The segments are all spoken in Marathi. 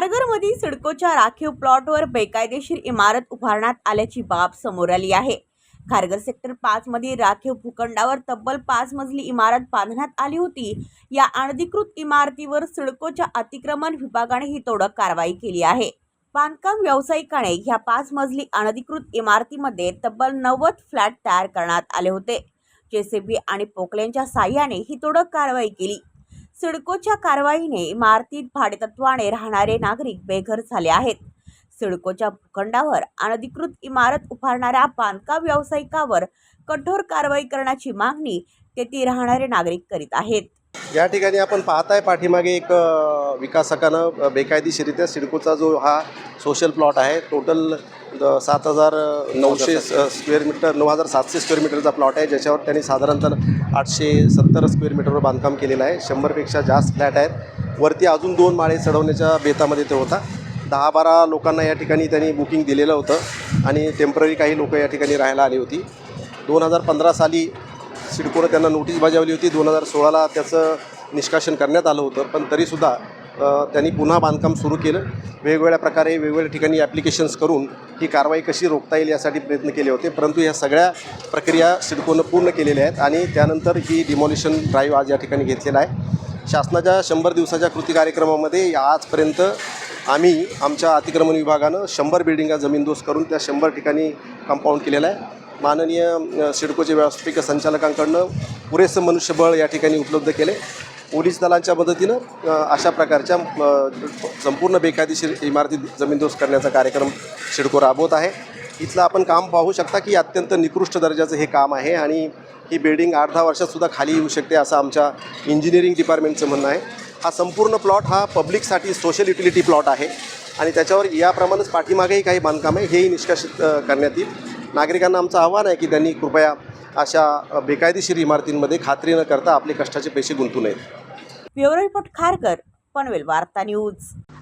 खारघरमधील सिडकोच्या राखीव प्लॉटवर बेकायदेशीर इमारत उभारण्यात आल्याची बाब समोर आली आहे. खारघर सेक्टर पाचमधील राखीव भूखंडावर तब्बल पाच मजली इमारत बांधण्यात आली होती. या अनधिकृत इमारतीवर सिडकोच्या अतिक्रमण विभागाने ही तोडक कारवाई केली आहे. बांधकाम व्यावसायिकाने ह्या पाच मजली अनधिकृत इमारतीमध्ये तब्बल नव्वद फ्लॅट तयार करण्यात आले होते. जेसीबी आणि पोकलेंच्या साह्याने ही तोडक कारवाई केली. सिडकोच्या कारवाईने इमारतीत भाडेतत्वाने राहणारे नागरिक बेघर झाले आहेत. सिडकोच्या भूखंडावर अनधिकृत इमारत उभारणाऱ्या बांधकाम व्यावसायिकावर कठोर कारवाई करण्याची मागणी तेथे राहणारे नागरिक करीत आहेत. या ठिकाणी आपण पाहताय पाठीमागे एक विकासकानं बेकायदेशीरित्या सिडकोचा जो हा सोशल प्लॉट आहे टोटल द- सात हजार नऊशे स्क्वेअर मीटर नऊ हजार सातशे स्क्वेअर मीटरचा प्लॉट आहे ज्याच्यावर त्यांनी साधारणतः आठशे सत्तर स्क्वेअर मीटरवर बांधकाम केलेलं आहे. शंभरपेक्षा जास्त फ्लॅट आहेत. वरती अजून दोन माळे चढवण्याच्या बेतामध्ये ते होता. दहा बारा लोकांना या ठिकाणी त्यांनी बुकिंग दिलेलं होतं आणि टेंपररी काही लोक या ठिकाणी राहायला आली होती. दोन हजार पंधरा साली सिडकोनं त्यांना नोटीस बजावली होती. दोन हजार सोळाला त्याचं निष्कासन करण्यात आलं होतं. पण तरीसुद्धा त्यांनी पुन्हा बांधकाम सुरू केलं. वेगवेगळ्या प्रकारे वेगवेगळ्या ठिकाणी ॲप्लिकेशन्स करून ही कारवाई कशी रोखता येईल यासाठी प्रयत्न केले होते. परंतु या सगळ्या प्रक्रिया सिडकोनं पूर्ण केलेल्या आहेत आणि त्यानंतर ही डिमॉलिशन ड्राईव्ह आज या ठिकाणी घेतलेला आहे. शासनाच्या शंभर दिवसाच्या कृती कार्यक्रमामध्ये आजपर्यंत आम्ही आमच्या अतिक्रमण विभागानं शंभर बिल्डिंगा जमीनदोस्त करून त्या शंभर ठिकाणी कंपाऊंड केलेलं आहे. माननीय सिडकोचे व्यवस्थापिक संचालकांकडनं पुरेसं मनुष्यबळ या ठिकाणी उपलब्ध केले. पोलीस दलांच्या मदतीनं अशा प्रकारच्या संपूर्ण बेकायदेशीर इमारती जमीनदोस्त करण्याचा कार्यक्रम सिडको राबवत आहे. इथलं आपण काम पाहू शकता की अत्यंत निकृष्ट दर्जाचं हे काम आहे आणि ही बिल्डिंग आठ दहा वर्षातसुद्धा खाली येऊ शकते असं आमच्या इंजिनिअरिंग डिपार्टमेंटचं म्हणणं आहे. हा संपूर्ण प्लॉट हा पब्लिकसाठी सोशल युटिलिटी प्लॉट आहे आणि त्याच्यावर याप्रमाणेच पाठीमागेही काही बांधकाम आहे हेही निष्कासित करण्यात येईल. नागरिकांना आमचं आव्हान आहे की त्यांनी कृपया अशा बेकायदेशीर इमारतींमध्ये खात्री न करता आपले कष्टाचे पैसे गुंतू नयेत. ब्युरो रिपोर्ट खारघर पनवेल वार्ता न्यूज.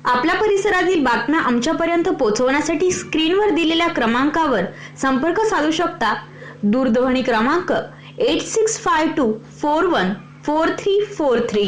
आपल्या परिसरातील बातम्या आमच्यापर्यंत पोहोचवण्यासाठी स्क्रीनवर दिलेल्या क्रमांकावर संपर्क साधू शकता. दूरध्वनी क्रमांक eight six five two four one four three four three